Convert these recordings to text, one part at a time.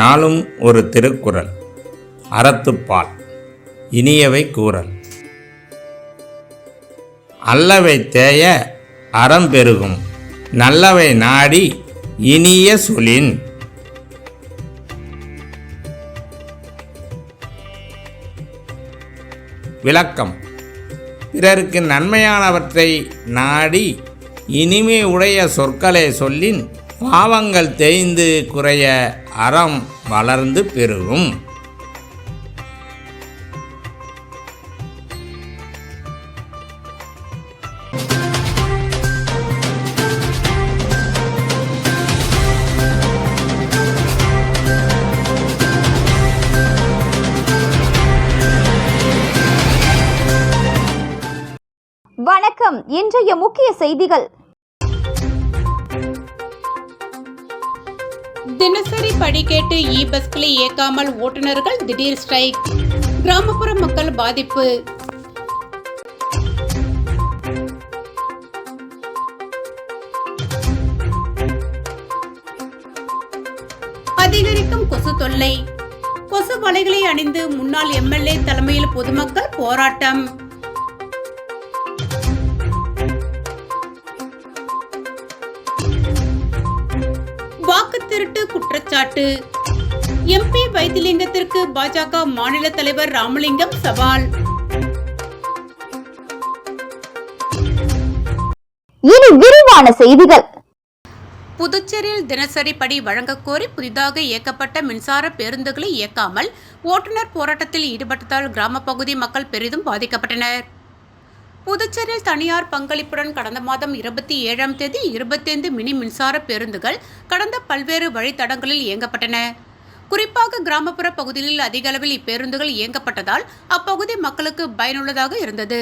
நாளும் ஒரு திருக்குறள் அறத்துப்பால் இனியவை கூறல். அல்லவை தேய அறம் பெருகும் நல்லவை நாடி இனிய சொலின் விளக்கம் பிறருக்கு நன்மையானவற்றை நாடி இனிமை உடைய சொற்களை சொல்லின் பாவங்கள் தேய்ந்து குறைய அறம் வளர்ந்து பெருகும். வணக்கம். இன்றைய முக்கிய செய்திகள். தினசரி படி கேட்டு இ பஸ்களை இயக்காமல் ஓட்டுநர்கள் திடீர் ஸ்ட்ரைக் கிராமப்புற மக்கள் பாதிப்பு. அதிகரிக்கும் கொசு தொல்லை. கொசு வலைகளை அணிந்து முன்னாள் எம்எல்ஏ தலைமையில் பொதுமக்கள் போராட்டம். வாக்கு திருட்டு குற்றச்சாட்டு எம்பி வைத்திலிங்கத்திற்கு பாஜக மாநில தலைவர் ராமலிங்கம் சவால். இனி விரிவான செய்திகள். புதுச்சேரியில் தினசரி படி வழங்கக் கோரி புதிதாக இயக்கப்பட்ட மின்சார பேருந்துகளை இயக்காமல் ஓட்டுநர் போராட்டத்தில் ஈடுபட்டதால் கிராம பகுதி மக்கள் பெரிதும் பாதிக்கப்பட்டனர். புதுச்சேரியில் தனியார் பங்களிப்புடன் கடந்த மாதம் இருபத்தி ஏழாம் தேதி இருபத்தைந்து மினி மின்சார பேருந்துகள் கடந்த பல்வேறு வழித்தடங்களில் இயங்கப்பட்டன. குறிப்பாக கிராமப்புற பகுதிகளில் அதிக அளவில் இப்பேருந்துகள் இயங்கப்பட்டதால் அப்பகுதி மக்களுக்கு பயனுள்ளதாக இருந்தது.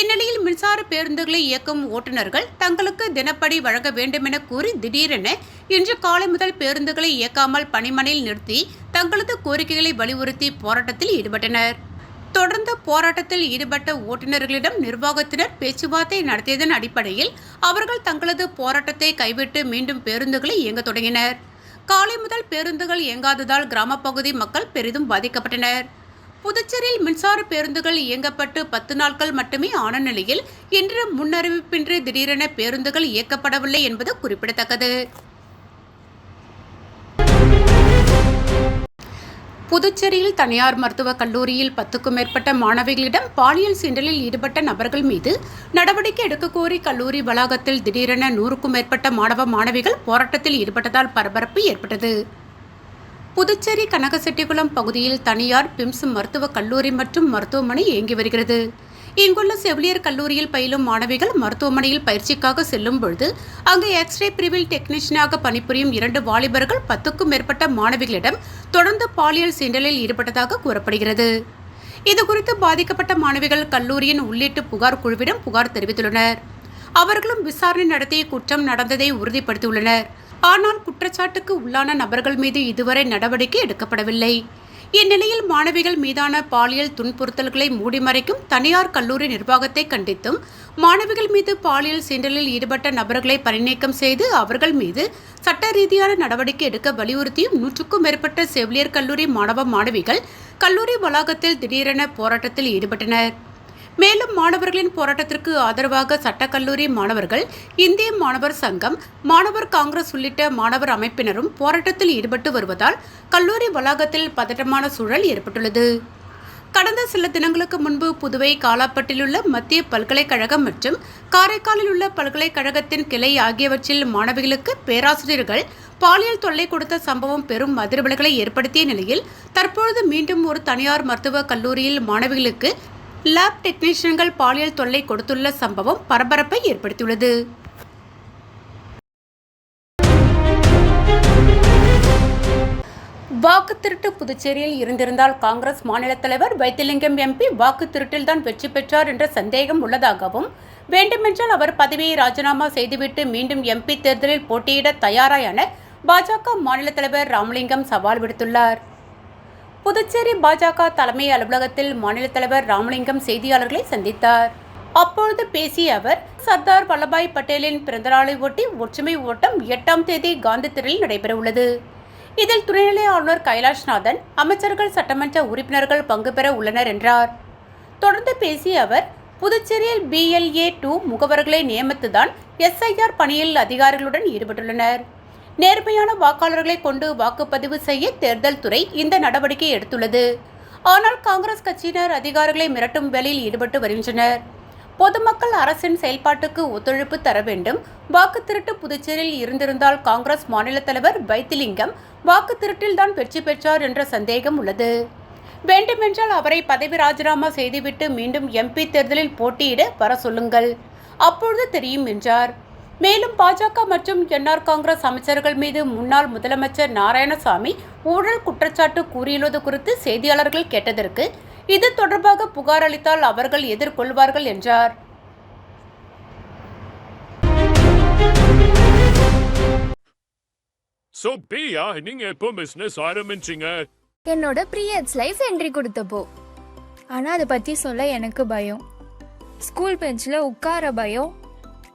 இந்நிலையில் மின்சார பேருந்துகளை இயக்கும் ஓட்டுநர்கள் தங்களுக்கு தினப்படி வழங்க வேண்டுமென கூறி திடீரென இன்று காலை முதல் பேருந்துகளை இயக்காமல் பணிமனையில் நிறுத்தி தங்களது கோரிக்கைகளை வலியுறுத்தி போராட்டத்தில் ஈடுபட்டனர். தொடர்ந்து போராட்டத்தில் ஈடுபட்ட ஓட்டுநர்களிடம் நிர்வாகத்தினர் பேச்சுவார்த்தை நடத்தியதன் அடிப்படையில் அவர்கள் தங்களது போராட்டத்தை கைவிட்டு மீண்டும் பேருந்துகளை இயங்க தொடங்கினர். காலை முதல் பேருந்துகள் இயங்காததால் கிராமப்பகுதி மக்கள் பெரிதும் பாதிக்கப்பட்டனர். புதுச்சேரியில் மின்சார பேருந்துகள் இயங்கப்பட்டு பத்து நாட்கள் மட்டுமே ஆன நிலையில் இன்று முன்னறிவிப்பின்றி திடீரென பேருந்துகள் இயக்கப்படவில்லை என்பது குறிப்பிடத்தக்கது. புதுச்சேரியில் தனியார் மருத்துவக் கல்லூரியில் பத்துக்கும் மேற்பட்ட மாணவிகளிடம் பாலியல் சீண்டலில் ஈடுபட்ட நபர்கள் மீது நடவடிக்கை எடுக்கக் கோரி கல்லூரி வளாகத்தில் திடீரென நூறுக்கும் மேற்பட்ட மாணவ மாணவிகள் போராட்டத்தில் ஈடுபட்டதால் பரபரப்பு ஏற்பட்டது. புதுச்சேரி கனகசெட்டிகுளம் பகுதியில் தனியார் பிம்ஸ் மருத்துவக் கல்லூரி மற்றும் மருத்துவமனை இயங்கி வருகிறது. இங்குள்ள செவிலியர் கல்லூரியில் பயிலும் மாணவிகள் மருத்துவமனையில் பயிற்சிக்காக செல்லும் பொழுது அங்கு எக்ஸ்ரே பிரிவில் டெக்னீஷியனாக பணிபுரியும் இரண்டு வாலிபர்கள் பத்துக்கும் மேற்பட்ட மாணவிகளிடம் தொடர்ந்து பாலியல் சீண்டலில் ஈடுபட்டதாக கூறப்படுகிறது. இதுகுறித்து பாதிக்கப்பட்ட மாணவிகள் கல்லூரியின் உள்ளீட்டு புகார் குழுவிடம் புகார் தெரிவித்துள்ளனர். அவர்களும் விசாரணை நடத்தி குற்றம் நடந்ததை உறுதிப்படுத்தியுள்ளனர். ஆனால் குற்றச்சாட்டுக்கு உள்ளான நபர்கள் மீது இதுவரை நடவடிக்கை எடுக்கப்படவில்லை. இந்நிலையில் மாணவிகள் மீதான பாலியல் துன்புறுத்தல்களை மூடிமறைக்கும் தனியார் கல்லூரி நிர்வாகத்தை கண்டித்தும் மாணவிகள் மீது பாலியல் சீண்டலில் ஈடுபட்ட நபர்களை பணிநீக்கம் செய்து அவர்கள் மீது சட்ட ரீதியான நடவடிக்கை எடுக்க வலியுறுத்தியும் நூற்றுக்கும் மேற்பட்ட செவிலியர் கல்லூரி மாணவ மாணவிகள் கல்லூரி வளாகத்தில் திடீரென போராட்டத்தில் ஈடுபட்டனர். மேலும் மாணவர்களின் போராட்டத்திற்கு ஆதரவாக சட்டக்கல்லூரி மாணவர்கள் இந்திய மாணவர் சங்கம் மாணவர் காங்கிரஸ் உள்ளிட்ட மாணவர் அமைப்பினரும் போராட்டத்தில் ஈடுபட்டு வருவதால் கல்லூரி வளாகத்தில் பதட்டமான சூழல் ஏற்பட்டுள்ளது. கடந்த சில தினங்களுக்கு முன்பு புதுவை காலாப்பட்டிலுள்ள மத்திய பல்கலைக்கழகம் மற்றும் காரைக்காலில் உள்ள பல்கலைக்கழகத்தின் கிளை ஆகியவற்றில் மாணவிகளுக்கு பேராசிரியர்கள் பாலியல் தொல்லை கொடுத்த சம்பவம் பெரும் அதிர்வலைகளை ஏற்படுத்திய நிலையில் தற்பொழுது மீண்டும் ஒரு தனியார் மருத்துவக் கல்லூரியில் மாணவிகளுக்கு லேப் டெக்னீஷியன்கள் பாலியல் தொல்லை கொடுத்துள்ள சம்பவம் பரபரப்பை ஏற்படுத்தியுள்ளது. வாக்கு திருட்டு புதுச்சேரியில் இருந்திருந்தால் காங்கிரஸ் மாநில தலைவர் வைத்திலிங்கம் எம்பி வாக்கு திருட்டில்தான் வெற்றி பெற்றார் என்ற சந்தேகம் உள்ளதாகவும் வேண்டுமென்றால் அவர் பதவியை ராஜினாமா செய்துவிட்டு மீண்டும் எம்பி தேர்தலில் போட்டியிட தயாரா என பாஜக மாநில தலைவர் ராமலிங்கம் சவால் விடுத்துள்ளார். புதுச்சேரி பாஜக தலைமை அலுவலகத்தில் மாநில தலைவர் ராமலிங்கம் செய்தியாளர்களை சந்தித்தார். அப்பொழுது பேசிய அவர் சர்தார் வல்லபாய் பட்டேலின் பிறந்தநாளை ஒட்டி ஒற்றுமை ஓட்டம் எட்டாம் தேதி காந்தி திடலில் நடைபெறவுள்ளது. இதில் துணைநிலை ஆளுநர் கைலாஷ்நாதன் அமைச்சர்கள் சட்டமன்ற உறுப்பினர்கள் பங்கு பெற உள்ளனர் என்றார். தொடர்ந்து பேசிய அவர் புதுச்சேரியில் பிஎல்ஏ டூ முகவர்களை நியமித்துதான் எஸ்ஐஆர் பணியில் அதிகாரிகளுடன் ஈடுபட்டுள்ளனர். நேர்மையான வாக்காளர்களை கொண்டு வாக்குப்பதிவு செய்ய தேர்தல் துறை இந்த நடவடிக்கை எடுத்துள்ளது. ஆனால் காங்கிரஸ் கட்சியினர் அதிகாரிகளை மிரட்டும் வேலையில் ஈடுபட்டு வருகின்றனர். பொதுமக்கள் அரசின் செயல்பாட்டுக்கு ஒத்துழைப்பு தர வேண்டும். வாக்கு திருட்டு புதுச்சேரியில் இருந்திருந்தால் காங்கிரஸ் மாநில தலைவர் வைத்திலிங்கம் வாக்கு திருட்டில்தான் வெற்றி பெற்றார் என்ற சந்தேகம் உள்ளது. வேண்டுமென்றால் அவரை பதவி ராஜினாமா செய்துவிட்டு மீண்டும் எம்பி தேர்தலில் போட்டியிட வர சொல்லுங்கள். அப்பொழுது தெரியும் என்றார். மேலும் பாஜக மற்றும் என்ஆர் காங்கிரஸ் அமைச்சர்கள் மீது முன்னாள் முதலமைச்சர் நாராயணசாமி ஊழல் குற்றச்சாட்டு கூறியுள்ளது குறித்து செய்தியாளர்கள் கேட்டதற்கு இது தொடர்பாக புகார் அளித்தால் அவர்கள் எதிர்கொள்வார்கள் என்றார். சோ பிரியா நீங்க எப்போ பிசினஸ் ஆரம்பிச்சீங்க? என்னோட பீரியட்ஸ் லைஃப் என்ட்ரி கொடுத்தப்போ. ஆனால் அதை பற்றி சொல்ல எனக்கு பயம். ஸ்கூல் பெஞ்சில் உட்கார பயம்.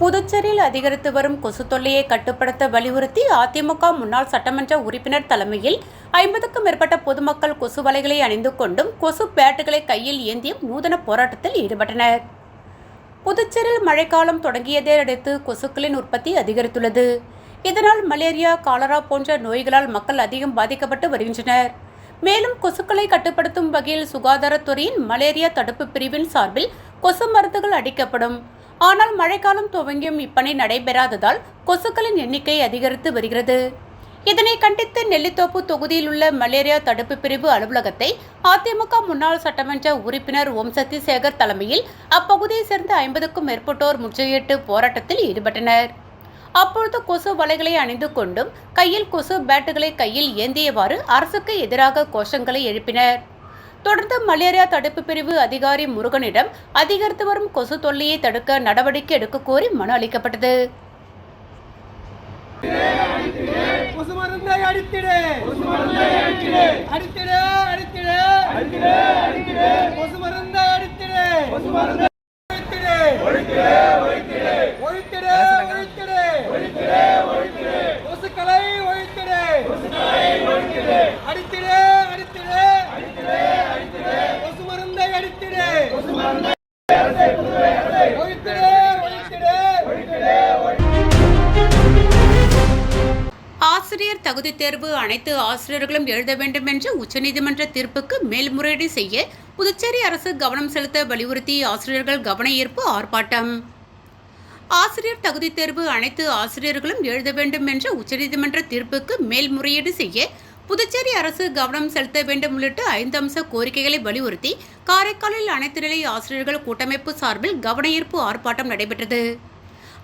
புதுச்சேரியில் அதிகரித்து வரும் கொசு தொல்லையை கட்டுப்படுத்த வலியுறுத்தி அதிமுக முன்னாள் சட்டமன்ற உறுப்பினர் தலைமையில் ஐம்பதுக்கும் மேற்பட்ட பொதுமக்கள் கொசு வலைகளை அணிந்து கொண்டும் கொசு பேட்டுகளை கையில் ஏந்தியும் நூதன போராட்டத்தில் ஈடுபட்டனர். புதுச்சேரியில் மழைக்காலம் தொடங்கியதை அடுத்து கொசுக்களின் உற்பத்தி அதிகரித்துள்ளது. இதனால் மலேரியா காலரா போன்ற நோய்களால் மக்கள் அதிகம் பாதிக்கப்பட்டு வருகின்றனர். மேலும் கொசுக்களை கட்டுப்படுத்தும் வகையில் சுகாதாரத்துறையின் மலேரியா தடுப்பு பிரிவின் சார்பில் கொசு மருந்துகள் அடிக்கப்படும். ஆனால் மழைக்காலம் துவங்கியும் இப்பணி நடைபெறாததால் கொசுக்களின் எண்ணிக்கை அதிகரித்து வருகிறது. இதனை கண்டித்து நெல்லித்தோப்பு தொகுதியில் உள்ள மலேரியா தடுப்பு பிரிவு அலுவலகத்தை அதிமுக முன்னாள் சட்டமன்ற உறுப்பினர் ஓம் சக்தி சேகர் தலைமையில் அப்பகுதியைச் சேர்ந்த ஐம்பதுக்கும் மேற்பட்டோர் முற்றுகையிட்டு போராட்டத்தில் ஈடுபட்டனர். அப்பொழுது கொசு வலைகளை அணிந்து கொண்டும் கையில் கொசு பேட்டுகளை கையில் ஏந்தியவாறு அரசுக்கு எதிராக கோஷங்களை எழுப்பினர். தொடர்ந்து மலேரியா தடுப்பு பிரிவு அதிகாரி முருகனிடம் அதிகரித்து வரும் கொசு தொல்லையை தடுக்க நடவடிக்கை எடுக்க கோரி மனு அளிக்கப்பட்டது. அடித்திடு. ஆசிரியர்களும் எழுத வேண்டும் என்ற உச்சநீதிமன்ற தீர்ப்புக்கு மேல்முறையீடு செய்ய புதுச்சேரி அரசு கவனம் செலுத்த வலியுறுத்தி ஆசிரியர்கள் கவன ஈர்ப்பு ஆர்ப்பாட்டம். ஆசிரியர் தகுதி தேர்வு அனைத்து ஆசிரியர்களும் எழுத வேண்டும் என்ற உச்சநீதிமன்ற தீர்ப்புக்கு மேல்முறையீடு செய்ய புதுச்சேரி அரசு கவனம் செலுத்த வேண்டும் உள்ளிட்ட ஐந்து அம்ச கோரிக்கைகளை வலியுறுத்தி காரைக்காலில் அனைத்து நிலை ஆசிரியர்கள் கூட்டமைப்பு சார்பில் கவன ஈர்ப்பு ஆர்ப்பாட்டம் நடைபெற்றது.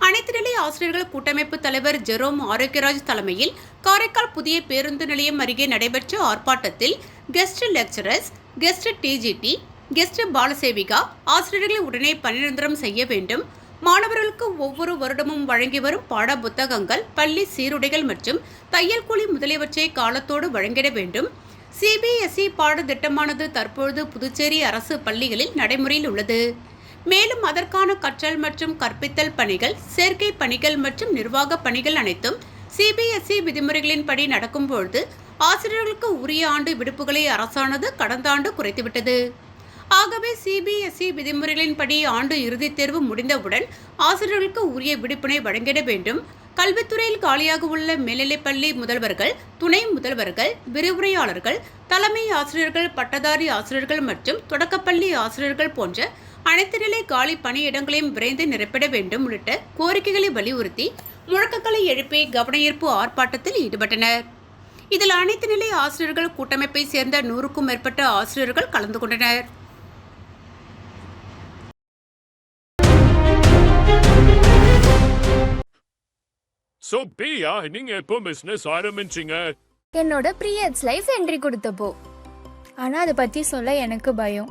அனைத்து நிலை ஆசிரியர்கள் கூட்டமைப்பு தலைவர் ஜெரோம் ஆரோக்கியராஜ் தலைமையில் காரைக்கால் புதிய பேருந்து நிலையம் அருகே நடைபெற்ற ஆர்ப்பாட்டத்தில் guest lecturers guest TGT guest Balasevika ஆசிரியர்களை உடனே பணிநிரந்தரம் செய்ய வேண்டும். மாணவர்களுக்கு ஒவ்வொரு வருடமும் வழங்கி வரும் பாட புத்தகங்கள் பள்ளி சீருடைகள் மற்றும் தையல் கூலி முதலியவற்றை காலத்தோடு வழங்கிட வேண்டும். சிபிஎஸ்இ பாடத்திட்டமானது தற்பொழுது புதுச்சேரி அரசு பள்ளிகளில் நடைமுறையில் உள்ளது. மேலும் அதற்கான கற்றல் மற்றும் கற்பித்தல் பணிகள் சேர்க்கை பணிகள் மற்றும் நிர்வாக பணிகள் அனைத்தும் சிபிஎஸ்இ விதிமுறைகளின்படி நடக்கும்பொழுது ஆசிரியர்களுக்கு உரிய ஆண்டு விடுப்புகளை அரசானது கடந்த ஆண்டு குறைத்துவிட்டது. ஆகவே சிபிஎஸ்இ விதிமுறைகளின்படி ஆண்டு இறுதித் தேர்வு முடிந்தவுடன் ஆசிரியர்களுக்கு உரிய விடுப்பினை வழங்கிட வேண்டும். கல்வித்துறையில் காலியாக உள்ள மேல்நிலைப்பள்ளி முதல்வர்கள் துணை முதல்வர்கள் விரிவுரையாளர்கள் தலைமை ஆசிரியர்கள் பட்டதாரி ஆசிரியர்கள் மற்றும் தொடக்கப்பள்ளி ஆசிரியர்கள் போன்ற அனைத்து நிலை காலி பணியிடங்களையும் விரைந்து நிரப்பிட வேண்டும் உள்ளிட்ட கோரிக்கைகளை வலியுறுத்தி முழக்கங்களை எழுப்பி கவனஈர்ப்பு ஆர்ப்பாட்டத்தில் ஈடுபட்டனர். இதில் அனைத்து நிலை ஆசிரியர்கள் கூட்டமைப்பை சேர்ந்த நூறுக்கும் மேற்பட்ட ஆசிரியர்கள் கலந்து கொண்டனர். ஸோ பிரியா நீங்க எப்போ பிசினஸ் ஆரம்பிச்சீங்க? என்னோட பீரியட்ஸ் லைஃப் என்ட்ரி கொடுத்தப்போ. ஆனால் அதை பற்றி சொல்ல எனக்கு பயம்.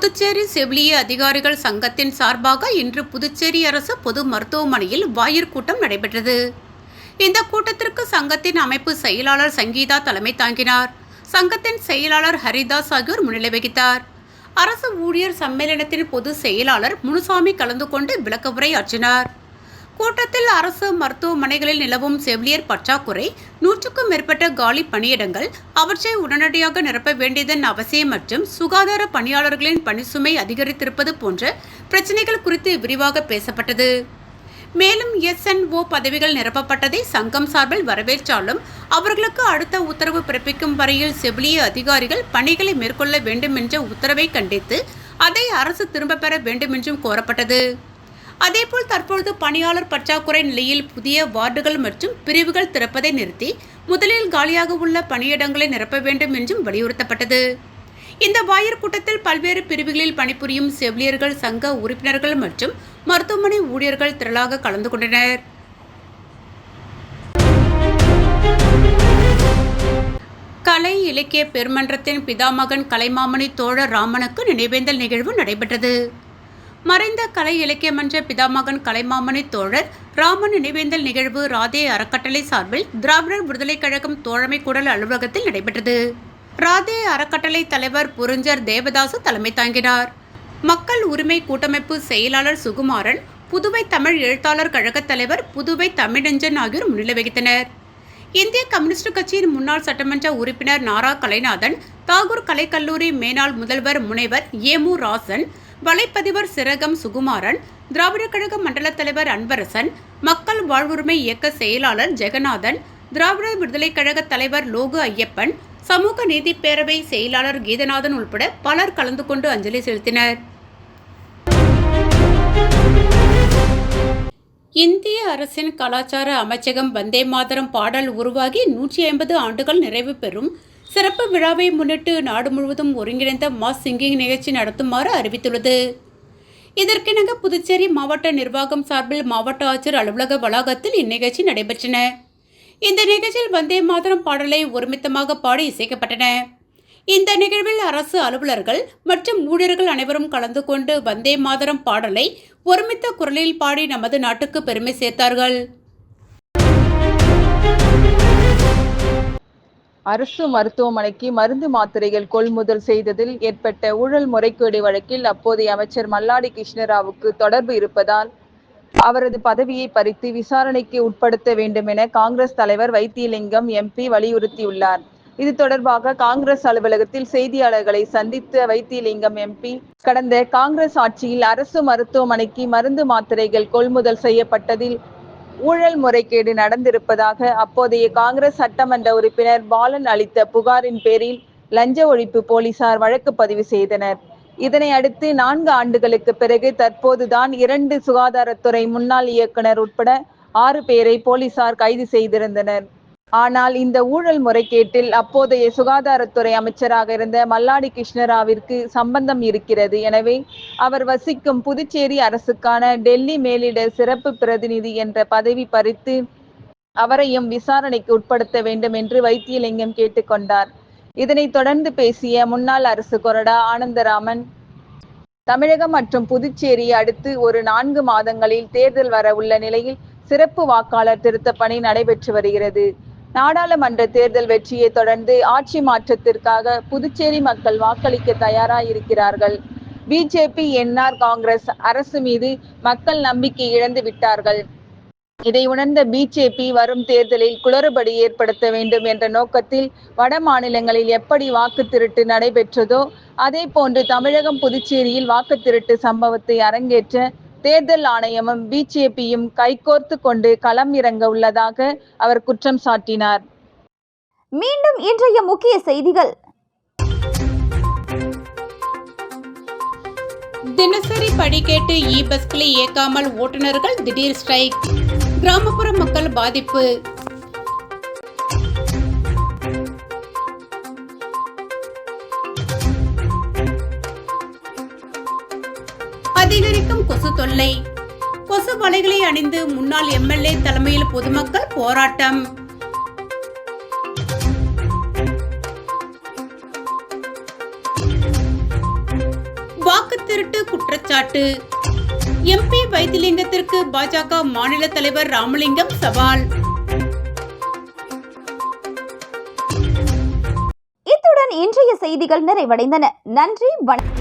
புதுச்சேரி செவிலிய அதிகாரிகள் சங்கத்தின் சார்பாக இன்று புதுச்சேரி அரசு பொது மருத்துவமனையில் வாயிற் கூட்டம் நடைபெற்றது. இந்த கூட்டத்திற்கு சங்கத்தின் அமைப்பு செயலாளர் சங்கீதா தலைமை தாங்கினார். சங்கத்தின் செயலாளர் ஹரிதாஸ் ஆகியோர் முன்னிலை வகித்தார். அரசு ஊழியர் சம்மேளனத்தின் பொது செயலாளர் முனுசாமி கலந்து கொண்டு விளக்க உரையாற்றினார் கூட்டத்தில் அரசு மருத்துவமனைகளில் நிலவும் செவிலியர் பற்றாக்குறை நூற்றுக்கும் மேற்பட்ட காலி பணியிடங்கள் அவற்றை உடனடியாக நிரப்ப வேண்டியதன் அவசியம் மற்றும் சுகாதார பணியாளர்களின் பணிசுமை அதிகரித்திருப்பது போன்ற பிரச்சினைகள் குறித்து விரிவாக பேசப்பட்டது. மேலும் எஸ்என்ஓ பதவிகள் நிரப்பப்பட்டதை சங்கம் சார்பில் வரவேற்றாலும் அவர்களுக்கு அடுத்த உத்தரவு பிறப்பிக்கும் வரையில் செவிலிய அதிகாரிகள் பணிகளை மேற்கொள்ள வேண்டும் என்ற உத்தரவை கண்டித்து அதை அரசு திரும்பப் பெற வேண்டும் என்றும் கோரப்பட்டது. அதேபோல் தற்பொழுது பணியாளர் பற்றாக்குறை நிலையில் புதிய வார்டுகள் மற்றும் பிரிவுகள் திறப்பதை நிறுத்தி முதலில் காலியாக உள்ள பணியிடங்களை நிரப்ப வேண்டும் என்றும் வலியுறுத்தப்பட்டது. இந்த வாயர் கூட்டத்தில் பல்வேறு பிரிவுகளில் பணிபுரியும் செவிலியர்கள் சங்க உறுப்பினர்கள் மற்றும் மருத்துவமனை ஊழியர்கள் திரளாக கலந்து கொண்டனர். கலை இலக்கிய பெருமன்றத்தின் பிதாமகன் கலைமாமணி தோழர் ராமனுக்கு நினைவேந்தல் நிகழ்வு நடைபெற்றது. மறைந்த கலை இலக்கிய மன்ற பிதாமகன் கலைமாமணி தோழர் ராமன் நினைவேந்தல் நிகழ்வு ராதே அறக்கட்டளை சார்பில் திராவிடர் விடுதலைக் கழகம் தோழமை கூடல் அலுவலகத்தில் நடைபெற்றது. ராதே அறக்கட்டளை தலைவர் புரிஞ்சர் தேவதாசு தலைமை தாங்கினார். மக்கள் உரிமை கூட்டமைப்பு செயலாளர் சுகுமாரன் புதுவை தமிழ் எழுத்தாளர் கழகத் தலைவர் புதுவை தமிழஞ்சன் ஆகியோர் முன்னிலை வகித்தனர். இந்திய கம்யூனிஸ்ட் கட்சியின் முன்னாள் சட்டமன்ற உறுப்பினர் நாரா கலைநாதன் தாகூர் கலைக்கல்லூரி மேனாள் முதல்வர் முனைவர் ஏமு ராசன் வலைப்பதிவர் சிறகம் சுகுமாரன் திராவிடக் கழக மண்டல தலைவர் அன்பரசன் மக்கள் வாழ்வுரிமை இயக்க செயலாளர் ஜெகநாதன் திராவிட விடுதலைக் கழக தலைவர் லோகு ஐயப்பன் சமூக நீதி பேரவை செயலாளர் கீதநாதன் உள்பட பலர் கலந்து கொண்டு அஞ்சலி செலுத்தினர். இந்திய அரசின் கலாச்சார அமைச்சகம் வந்தே மாதரம் பாடல் உருவாகி நூற்றி ஐம்பது ஆண்டுகள் நிறைவு பெறும் சிறப்பு விழாவை முன்னிட்டு நாடு முழுவதும் ஒருங்கிணைந்த மாஸ் சிங்கிங் நிகழ்ச்சி நடத்துமாறு அறிவித்துள்ளது. இதற்கிணங்க புதுச்சேரி மாவட்ட நிர்வாகம் சார்பில் மாவட்ட ஆட்சியர் அலுவலக வளாகத்தில் இந்நிகழ்ச்சி நடைபெற்றன. இந்த நிகழ்ச்சியில் வந்தே மாதரம் பாடலை ஒருமித்தமாக பாடி இசைக்கப்பட்டன. இந்த நிகழ்வில் அரசு அலுவலர்கள் மற்றும் ஊழியர்கள் அனைவரும் கலந்து கொண்டு வந்தே மாதரம் பாடலை ஒருமித்த குரலில் பாடி நமது நாட்டுக்கு பெருமை சேர்த்தார்கள். அரசு மருத்துவமனைக்கு மருந்து மாத்திரைகள் கொள்முதல் செய்ததில் ஏற்பட்ட ஊழல் முறைகேடு வழக்கில் அப்போதைய அமைச்சர் மல்லாடி கிருஷ்ணராவுக்கு தொடர்பு இருப்பதால் அவரது பதவியை பறித்து விசாரணைக்கு உட்படுத்த வேண்டும் என காங்கிரஸ் தலைவர் வைத்தியலிங்கம் எம்பி வலியுறுத்தியுள்ளார். இது தொடர்பாக காங்கிரஸ் அலுவலகத்தில் செய்தியாளர்களை சந்தித்த வைத்தியலிங்கம் எம்பி கடந்த காங்கிரஸ் ஆட்சியில் அரசு மருத்துவமனைக்கு மருந்து மாத்திரைகள் கொள்முதல் செய்யப்பட்டதில் ஊழல் முறைகேடு நடந்திருப்பதாக அப்போதைய காங்கிரஸ் சட்டமன்ற உறுப்பினர் பாலன் அளித்த புகாரின் பேரில் லஞ்ச ஒழிப்பு போலீசார் வழக்கு பதிவு செய்தனர். இதனை அடுத்து நான்கு ஆண்டுகளுக்கு பிறகு தற்போதுதான் இரண்டு சுகாதாரத்துறை முன்னாள் இயக்குனர் உட்பட ஆறு பேரை போலீசார் கைது செய்திருந்தனர். ஆனால் இந்த ஊழல் முறைகேட்டில் அப்போதைய சுகாதாரத்துறை அமைச்சராக இருந்த மல்லாடி கிருஷ்ணராவிற்கு சம்பந்தம் இருக்கிறது. எனவே அவர் வசிக்கும் புதுச்சேரி அரசுக்கான டெல்லி மேலிட சிறப்பு பிரதிநிதி என்ற பதவி பறித்து அவரையும் விசாரணைக்கு உட்படுத்த வேண்டும் என்று வைத்தியலிங்கம் கேட்டுக்கொண்டார். இதனைத் தொடர்ந்து பேசிய முன்னாள் அரசு கொறடா ஆனந்தராமன் தமிழகம் மற்றும் புதுச்சேரியை அடுத்து ஒரு நான்கு மாதங்களில் தேர்தல் வர உள்ள நிலையில் சிறப்பு வாக்காளர் திருத்த பணி நடைபெற்று வருகிறது. நாடாளுமன்ற தேர்தல் வெற்றியை தொடர்ந்து ஆட்சி மாற்றத்திற்காக புதுச்சேரி மக்கள் வாக்களிக்க தயாராயிருக்கிறார்கள். பிஜேபி என்ஆர் காங்கிரஸ் அரசு மீது மக்கள் நம்பிக்கை இழந்து விட்டார்கள். இதை உணர்ந்த பிஜேபி வரும் தேர்தலில் குளறுபடி ஏற்படுத்த வேண்டும் என்ற நோக்கத்தில் வட மாநிலங்களில் எப்படி வாக்கு திருட்டு நடைபெற்றதோ அதே போன்று தமிழகம் புதுச்சேரியில் வாக்கு திருட்டு சம்பவத்தை அரங்கேற்ற தேர்தல் ஆணையமும் பிஜேபியும் கைகோர்த்து கொண்டு களம் இறங்க உள்ளதாக அவர் குற்றம் சாட்டினார். மீண்டும் இன்றைய முக்கிய செய்திகள். தினசரி படி கேட்டு இ பஸ்களை இயக்காமல் ஓட்டுநர்கள் திடீர் ஸ்ட்ரைக் கிராமப்புற மக்கள் பாதிப்பு. அதிகரிக்கும் கொசு தொல்லை. கொசு வலைகளை அணிந்து முன்னாள் எம்எல்ஏ தலைமையில் பொதுமக்கள் போராட்டம். வாக்கு திருட்டு குற்றச்சாட்டு. எம்பி வைத்திலிங்கத்திற்கு பாஜக மாநில தலைவர் ராமலிங்கம் சவால். இத்துடன் இன்றைய செய்திகள் நிறைவடைந்தன. நன்றி வணக்கம்.